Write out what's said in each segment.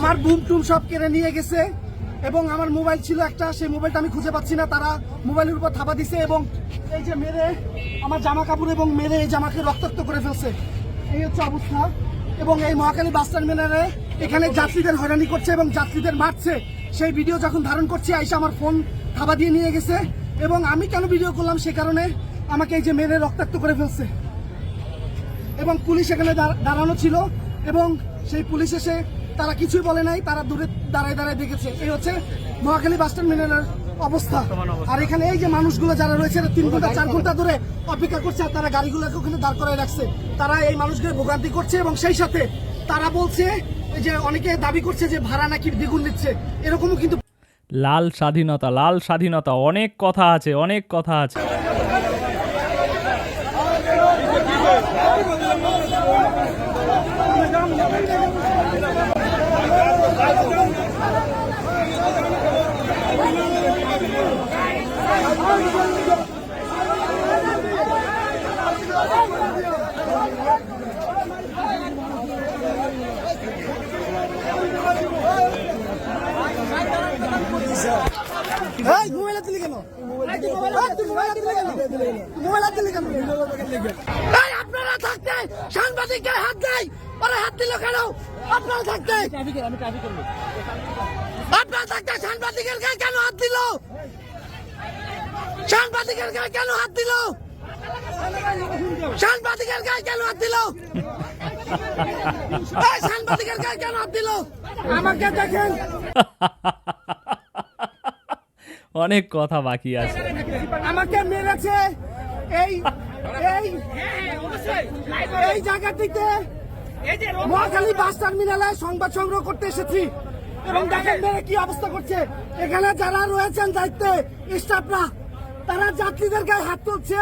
আমার বুম টুম সব কেড়ে নিয়ে গেছে এবং আমার মোবাইল ছিল একটা, সেই মোবাইলটা আমি খুঁজে পাচ্ছি না। তারা মোবাইলের উপর থাবা দিছে এবং এই যে মেরে, আমার জামা কাপড় এবং মেরে এই জামাকে রক্তাক্ত করে ফেলছে। এই হচ্ছে অবস্থা। এবং এই মহাকালী বাস টার্মিনালে এখানে যাত্রীদের হয়রানি করছে এবং যাত্রীদের মারছে। সেই ভিডিও যখন ধারণ করছি, আইসা আমার ফোন থাবা দিয়ে নিয়ে গেছে। এবং আমি কেন ভিডিও করলাম সে কারণে আমাকে এই যে মেরে রক্তাক্ত করে ফেলছে। এবং পুলিশ এখানে দাঁড়- দাঁড়ানো ছিল এবং সেই পুলিশ এসে তারা কিছুই বলে নাই, তারা দূরে দাঁড়ায় দাঁড়ায় দেখেছে। এই হচ্ছে মহাখালী বাস টার্মিনালের অবস্থা। আর এখানে এই যে মানুষগুলো যারা রয়েছে তিন ঘণ্টা, চার ঘণ্টা ধরে অপেক্ষা করছে আর তারা গাড়িগুলোকে ওখানে দাঁড় করায় রাখছে। তারা এই মানুষগুলো ভোগান্তি করছে এবং সেই সাথে তারা বলছে যে অনেকে দাবি করছে যে ভাড়া নাকি দ্বিগুণ নিচ্ছে এরকমও কিন্তু লাল স্বাধীনতা লাল স্বাধীনতা, অনেক কথা আছে, অনেক কথা আছে এই মোবাইল দিলি কেন এই, তুই মোবাইল দিলি কেন মোবাইল দিলি কেন এই আপনারা থাকতে সাংবাদিক গায়ে হাত দেয় ওরা হাত দিল কেন? আপনারা থাকতে আপনারা থাকতে সাংবাদিকের গায়ে কেন হাত দিল? সাংবাদিকের গায়ে কেন হাত দিল? সাংবাদিকের গায়ে কেন হাত দিল? সাংবাদিকের গায়ে কেন হাত দিল? আমাকে দেখেন। অনেক কথা বাকি আছে। আমাকে মেরেছে এই এই এই জায়গাটিতে মহাখালী বাস টার্মিনালে সংবাদ সংগ্রহ করতে এসেছি এবং দেখেন মেরে কি অবস্থা করছে। এখানে যারা রয়েছেন দায়িত্বে স্টাফরা তারা যাত্রীদের গায়ে হাত তুলছে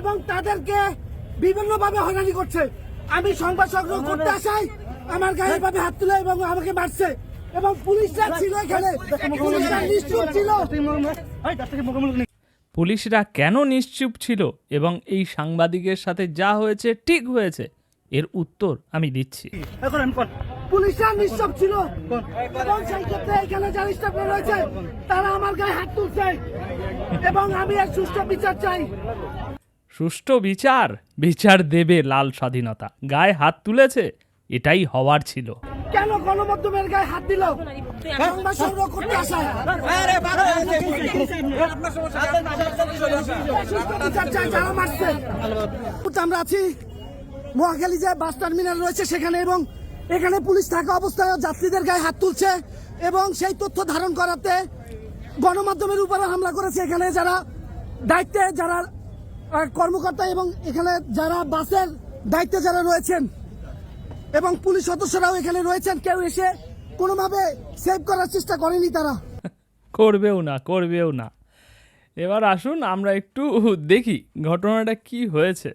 এবং তাদেরকে বিভিন্ন ভাবে হয়রানি করছে। আমি সংবাদ সংগ্রহ করতে আসাই আমার গায়ে এভাবে হাত তুলে এবং আমাকে মারছে। এবং পুলিশরা ছিল এখানে। পুলিশরা নিশ্চুপ ছিল। পুলিশরা কেন নিশ্চুপ ছিল এবং এই সাংবাদিকের সাথে যা হয়েছে ঠিক হয়েছে? এর উত্তর আমি দিচ্ছি। পুলিশরা নিঃসব ছিল। এবং সেই ক্ষেত্রে এখানে যারা স্টাফরা রয়েছে তারা আমার গায়ে হাত তুলছে। এবং আমি এর সুষ্ঠু বিচার চাই। সুষ্ঠু বিচার? বিচার দেবে লাল স্বাধীনতা। গায়ে হাত তুলেছে? এটাই হওয়ার ছিল। কেন গণমাধ্যমের গায়ে হাত দিল? সংবাদ সংগ্রহ করতে আসা। আমরা আছি মহাখালী যে বাস টার্মিনাল রয়েছে সেখানে এবং এখানে পুলিশ থাকা অবস্থায় যাত্রীদের গায়ে হাত তুলছে এবং সেই তথ্য ধারণ করাতে গণমাধ্যমের উপরে হামলা করেছে এখানে যারা দায়িত্বে, যারা কর্মকর্তা এবং এখানে যারা বাসের দায়িত্বে যারা রয়েছেন। এবং পুলিশ সদস্যরাও এখানে রয়েছেন। কেউ এসে কোনোভাবে সেভ করার চেষ্টা করেনি তারা। করবেও না করবেও না। এবার আসুন, আমরা একটু দেখি ঘটনাটা কি হয়েছে।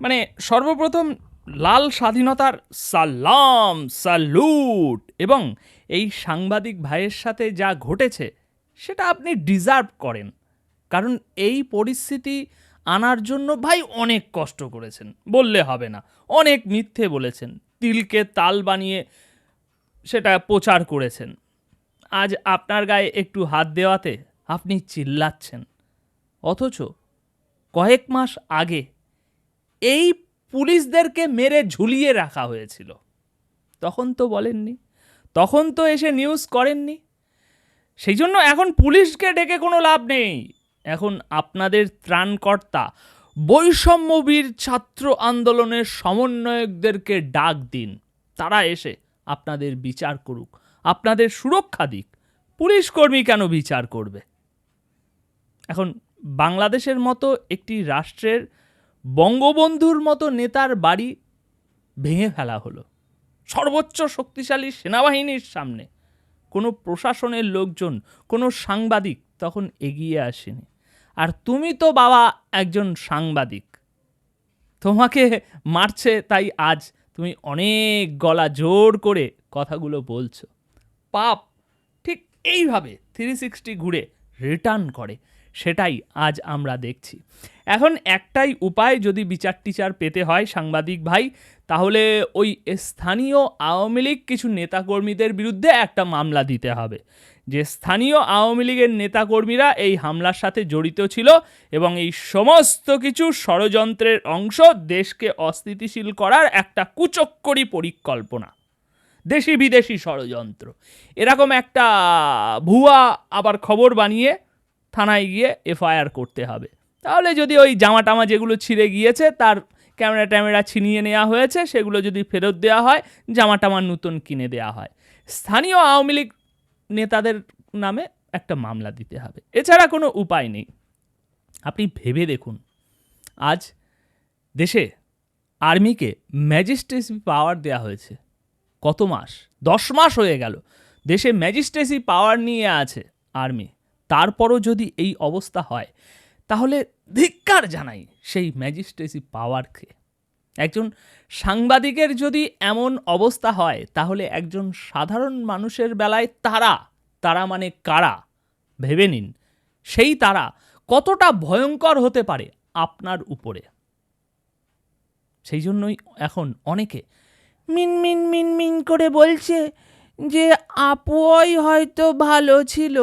মানে সর্বপ্রথম লাল স্বাধীনতার সালাম স্যালুট এবং এই সাংবাদিক ভাইয়ের সাথে যা ঘটেছে, সেটা আপনি ডিজার্ভ করেন। কারণ এই পরিস্থিতি আনার জন্য ভাই অনেক কষ্ট করেছেন, বললে হবে না। অনেক মিথ্যে বলেছেন, তিলকে তাল বানিয়ে সেটা প্রচার করেছেন। আজ আপনার গায়ে একটু হাত দেওয়াতে আপনি চিল্লাচ্ছেন। অথচ কয়েক মাস আগে এই পুলিশদেরকে মেরে ঝুলিয়ে রাখা হয়েছিল। তখন তো বলেননি, তখন তো এসে নিউজ করেননি। সেই জন্য এখন পুলিশকে ডেকে কোনো লাভ নেই। এখন আপনাদের ত্রাণকর্তা বৈষম্যবীর ছাত্র আন্দোলনের সমন্বয়কদেরকে ডাক দিন। তারা এসে আপনাদের বিচার করুক, আপনাদের সুরক্ষা দিক। পুলিশ কর্মী কেন বিচার করবে? এখন বাংলাদেশের মতো একটি রাষ্ট্রের বঙ্গবন্ধুর মতো নেতার বাড়ি ভেঙে ফেলা হলো। সর্বোচ্চ শক্তিশালী সেনাবাহিনীর সামনে। কোনো প্রশাসনের লোকজন, কোনো সাংবাদিক তখন এগিয়ে আসেনি। আর তুমি তো বাবা একজন সাংবাদিক। তোমাকে মারছে তাই আজ তুমি অনেক গলা জোর করে কথাগুলো বলছো। পাপ ঠিক এইভাবে থ্রি সিক্সটি ঘুরে রিটার্ন করে। সেটাই আজ আমরা দেখছি। এখন একটাই উপায় যদি বিচার টিচার পেতে হয় সাংবাদিক ভাই, তাহলে ওই স্থানীয় আওয়ামী লীগ কিছু নেতাকর্মীদের বিরুদ্ধে একটা মামলা দিতে হবে। যে স্থানীয় আওয়ামী লীগের নেতাকর্মীরা এই হামলার সাথে জড়িত ছিল এবং এই সমস্ত কিছু ষড়যন্ত্রের অংশ দেশকে অস্থিতিশীল করার একটা কুচক্করি পরিকল্পনা। দেশি বিদেশি ষড়যন্ত্র। এরকম একটা ভুয়া আবার খবর বানিয়ে থানায় গিয়ে এফআইআর করতে হবে। তাহলে যদি ওই জামা টামা যেগুলো ছিঁড়ে গিয়েছে, তার ক্যামেরা ট্যামেরা ছিনিয়ে নেওয়া হয়েছে, সেগুলো যদি ফেরত দেওয়া হয় জামা টামা নতুন কিনে দেওয়া হয়। স্থানীয় আওয়ামী লীগ নেতাদের নামে একটা মামলা দিতে হবে। এছাড়া কোনো উপায় নেই। আপনি ভেবে দেখুন, আজ দেশে আর্মিকে ম্যাজিস্ট্রেসি পাওয়ার দেওয়া হয়েছে। কত মাস? দশ মাস হয়ে গেল। দেশে ম্যাজিস্ট্রেসি পাওয়ার নিয়ে আছে আর্মি। তারপরও যদি এই অবস্থা হয়, তাহলে ধিক্কার জানাই সেই ম্যাজিস্ট্রেসি পাওয়ারকে। একজন সাংবাদিকের যদি এমন অবস্থা হয়, তাহলে একজন সাধারণ মানুষের বেলায় তারা তারা মানে কারা? ভেবে নিন, সেই তারা কতটা ভয়ঙ্কর হতে পারে আপনার উপরে। সেই জন্যই এখন অনেকে মিন মিন মিন মিন করে বলছে যে, আপুই হয়তো ভালো ছিল।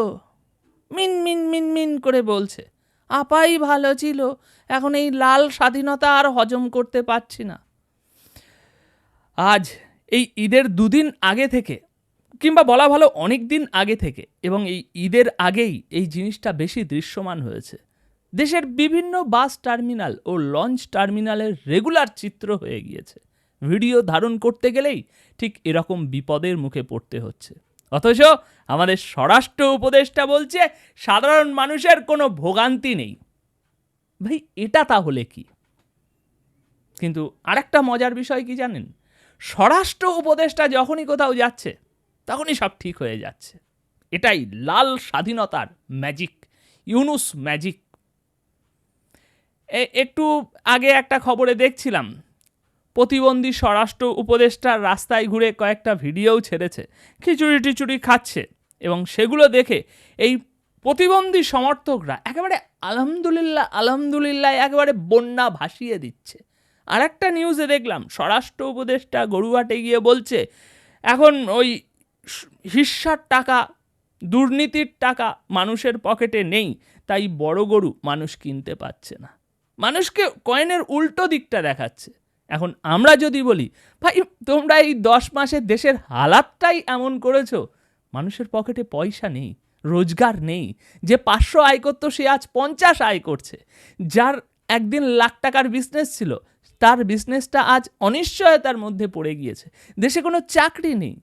মিন মিন মিন মিন করে বলছে। আপাই ভালো ছিল, এখন এই লাল স্বাধীনতা আর হজম করতে পারছি না। আজ এই ঈদের দুদিন আগে থেকে, কিংবা বলা ভালো অনেক দিন আগে থেকে, এবং এই ঈদের আগেই এই জিনিসটা বেশি দৃশ্যমান হয়েছে। দেশের বিভিন্ন বাস টার্মিনাল ও লঞ্চ টার্মিনালের রেগুলার চিত্র হয়ে গিয়েছে। ভিডিও ধারণ করতে গেলেই ঠিক এরকম বিপদের মুখে পড়তে হচ্ছে। অথচ আমাদের স্বরাষ্ট্র উপদেষ্টা বলছে, সাধারণ মানুষের কোনো ভোগান্তি নেই। ভাই, এটা তাহলে কি? কিন্তু আরেকটা মজার বিষয় কি জানেন? স্বরাষ্ট্র উপদেষ্টা যখনই কোথাও যাচ্ছে, তখনই সব ঠিক হয়ে যাচ্ছে। এটাই লাল স্বাধীনতার ম্যাজিক ইউনুস ম্যাজিক একটু আগে একটা খবরে দেখছিলাম প্রতিবন্ধী স্বরাষ্ট্র উপদেষ্টার রাস্তায় ঘুরে কয়েকটা ভিডিওও ছেড়েছে, খিচুড়ি টিচুড়ি খাচ্ছে এবং সেগুলো দেখে এই প্রতিবন্ধী সমর্থকরা একেবারে আলহামদুলিল্লাহ আলহামদুলিল্লাহ একেবারে বন্যা ভাসিয়ে দিচ্ছে। আর একটা নিউজে দেখলাম, স্বরাষ্ট্র উপদেষ্টা গরুহাটে গিয়ে বলছে, এখন ওই হিস্সার টাকা, দুর্নীতির টাকা মানুষের পকেটে নেই, তাই বড় গরু মানুষ কিনতে পারছে না। মানুষকে কয়েনের উল্টো দিকটা দেখাচ্ছে। এখন আমরা যদি বলি, ভাই, তোমরা এই দশ মাসে দেশের হালাতটাই এমন করেছ। মানুষের পকেটে পয়সা নেই, রোজগার নেই। যে পাঁচশো আয় করতো, সে আজ পঞ্চাশ আয় করছে। যার একদিন লাখ টাকার বিজনেস ছিল, তার বিজনেসটা আজ অনিশ্চয়তার মধ্যে পড়ে গিয়েছে। দেশে কোনো চাকরি নেই,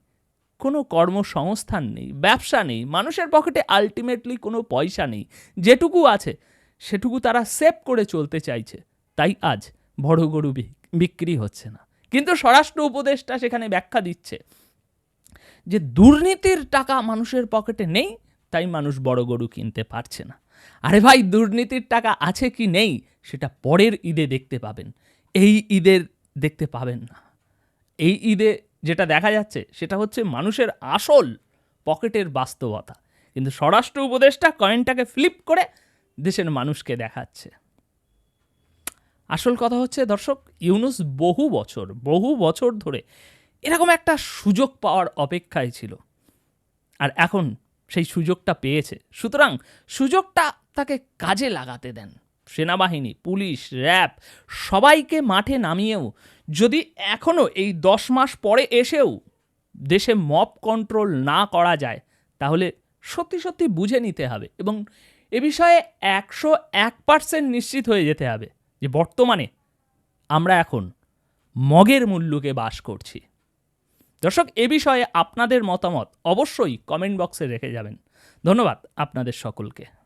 কোনো কর্মসংস্থান নেই, ব্যবসা নেই, মানুষের পকেটে আলটিমেটলি কোনো পয়সা নেই। যেটুকু আছে, সেটুকু তারা সেভ করে চলতে চাইছে। তাই আজ বড় গরু বিক্রি হচ্ছে না। কিন্তু স্বরাষ্ট্র উপদেষ্টা সেখানে ব্যাখ্যা দিচ্ছে যে দুর্নীতির টাকা মানুষের পকেটে নেই, তাই মানুষ বড় গরু কিনতে পারছে না। আরে ভাই, দুর্নীতির টাকা আছে কি নেই, সেটা পরের ঈদে দেখতে পাবেন। এই ঈদের দেখতে পাবেন না। এই ঈদে যেটা দেখা যাচ্ছে, সেটা হচ্ছে মানুষের আসল পকেটের বাস্তবতা। কিন্তু স্বরাষ্ট্র উপদেষ্টা কয়েনটাকে ফ্লিপ করে দেশের মানুষকে দেখাচ্ছে। আসল কথা হচ্ছে, দর্শক, ইউনুস বহু বছর বহু বছর ধরে এরকম একটা সুযোগ পাওয়ার অপেক্ষায় ছিল। আর এখন সেই সুযোগটা পেয়েছে। সুতরাং সুযোগটা তাকে কাজে লাগাতে দেন। সেনাবাহিনী, পুলিশ, র্যাব সবাইকে মাঠে নামিয়েও, যদি এখনও এই দশ মাস পরে এসেও দেশে মপ কন্ট্রোল না করা যায়, তাহলে সত্যি সত্যি বুঝে নিতে হবে এবং এ বিষয়ে একশো এক পার্সেন্ট নিশ্চিত হয়ে যেতে হবে। যে বর্তমানে আমরা এখন মগের মূল্যকে বাস করছি। দর্শক, এ বিষয়ে আপনাদের মতামত অবশ্যই কমেন্ট বক্সে রেখে যাবেন। ধন্যবাদ আপনাদের সকলকে।